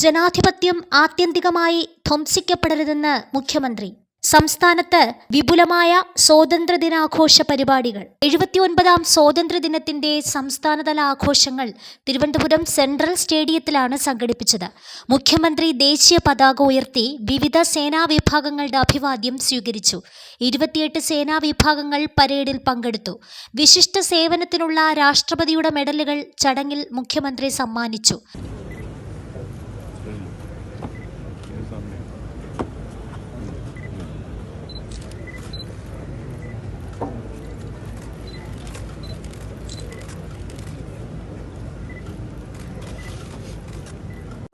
ജനാധിപത്യം ആത്യന്തികമായി ധ്വംസിക്കപ്പെടരുതെന്ന് മുഖ്യമന്ത്രി. സംസ്ഥാനത്ത് വിപുലമായ സ്വാതന്ത്ര്യദിനാഘോഷ പരിപാടികൾ. എഴുപത്തിയൊൻപതാം സ്വാതന്ത്ര്യദിനത്തിന്റെ സംസ്ഥാനതല ആഘോഷങ്ങൾ തിരുവനന്തപുരം സെൻട്രൽ സ്റ്റേഡിയത്തിലാണ് സംഘടിപ്പിച്ചത്. മുഖ്യമന്ത്രി ദേശീയ പതാക ഉയർത്തി വിവിധ സേനാ വിഭാഗങ്ങളുടെ അഭിവാദ്യം സ്വീകരിച്ചു. ഇരുപത്തിയെട്ട് സേനാ വിഭാഗങ്ങൾ പരേഡിൽ പങ്കെടുത്തു. വിശിഷ്ട സേവനത്തിനുള്ള രാഷ്ട്രപതിയുടെ മെഡലുകൾ ചടങ്ങിൽ മുഖ്യമന്ത്രി സമ്മാനിച്ചു.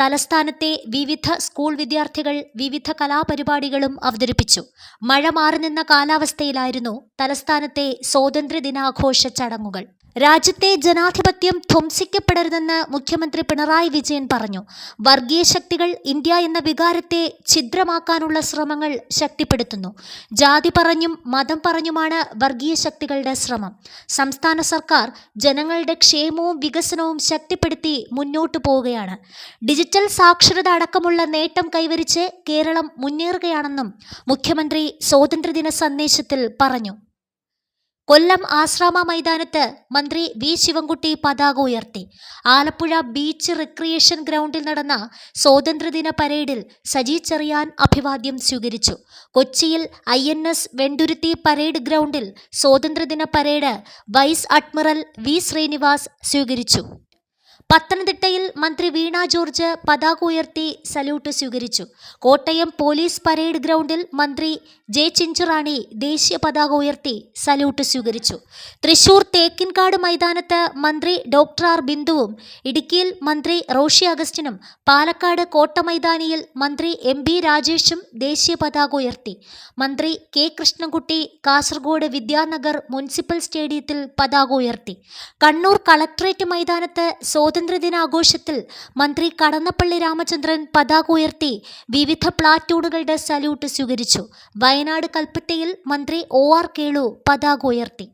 തലസ്ഥാനത്തെ വിവിധ സ്കൂൾ വിദ്യാർത്ഥികൾ വിവിധ കലാപരിപാടികളും അവതരിപ്പിച്ചു. മഴ മാറി നിന്ന കാലാവസ്ഥയിലായിരുന്നു തലസ്ഥാനത്തെ സ്വാതന്ത്ര്യദിനാഘോഷ ചടങ്ങുകൾ. രാജ്യത്തെ ജനാധിപത്യം ധ്വംസിക്കപ്പെടരുതെന്ന് മുഖ്യമന്ത്രി പിണറായി വിജയൻ പറഞ്ഞു. വർഗീയ ശക്തികൾ ഇന്ത്യ എന്ന വികാരത്തെ ഛിദ്രമാക്കാനുള്ള ശ്രമങ്ങൾ ശക്തിപ്പെടുത്തുന്നു. ജാതി പറഞ്ഞും മതം പറഞ്ഞുമാണ് വർഗീയ ശക്തികളുടെ ശ്രമം. സംസ്ഥാന സർക്കാർ ജനങ്ങളുടെ ക്ഷേമവും വികസനവും ശക്തിപ്പെടുത്തി മുന്നോട്ടു പോവുകയാണ്. ഡിജിറ്റൽ സാക്ഷരത അടക്കമുള്ള നേട്ടം കൈവരിച്ച് കേരളം മുന്നേറുകയാണെന്നും മുഖ്യമന്ത്രി സ്വാതന്ത്ര്യദിന സന്ദേശത്തിൽ പറഞ്ഞു. കൊല്ലം ആശ്രാമ മൈതാനത്ത് മന്ത്രി വി. ശിവൻകുട്ടി പതാക ഉയർത്തി. ആലപ്പുഴ ബീച്ച് റിക്രിയേഷൻ ഗ്രൗണ്ടിൽ നടന്ന സ്വാതന്ത്ര്യദിന പരേഡിൽ സജി ചെറിയാൻ അഭിവാദ്യം സ്വീകരിച്ചു. കൊച്ചിയിൽ I N S Venduruthy parade ഗ്രൗണ്ടിൽ സ്വാതന്ത്ര്യദിന parade vice admiral V. Srinivas സ്വീകരിച്ചു. പത്തനംതിട്ടയിൽ മന്ത്രി വീണ ജോർജ് പതാക ഉയർത്തി സല്യൂട്ട് സ്വീകരിച്ചു. കോട്ടയം പോലീസ് പരേഡ് ഗ്രൗണ്ടിൽ മന്ത്രി ജെ ചിഞ്ചുറാണി ദേശീയ പതാക ഉയർത്തി സല്യൂട്ട് സ്വീകരിച്ചു. തൃശൂർ തേക്കിൻകാട് മൈതാനത്ത് മന്ത്രി ഡോക്ടർ ആർ ബിന്ദുവും ഇടുക്കിയിൽ മന്ത്രി റോഷി അഗസ്റ്റിനും പാലക്കാട് കോട്ട മൈതാനിയിൽ മന്ത്രി എം ബി രാജേഷും ദേശീയ പതാക ഉയർത്തി. മന്ത്രി കെ കൃഷ്ണൻകുട്ടി കാസർഗോഡ് വിദ്യാനഗർ മുനിസിപ്പൽ സ്റ്റേഡിയത്തിൽ പതാക ഉയർത്തി. കണ്ണൂർ കളക്ട്രേറ്റ് മൈതാനത്ത് സ്വാതന്ത്ര്യദിനാഘോഷത്തിൽ മന്ത്രി കടന്നപ്പള്ളി രാമചന്ദ്രൻ പതാക ഉയർത്തി വിവിധ പ്ലാറ്റൂണുകളുടെ സല്യൂട്ട് സ്വീകരിച്ചു. വയനാട് കൽപ്പറ്റയിൽ മന്ത്രി ഒ ആർ കേളു പതാക ഉയർത്തി.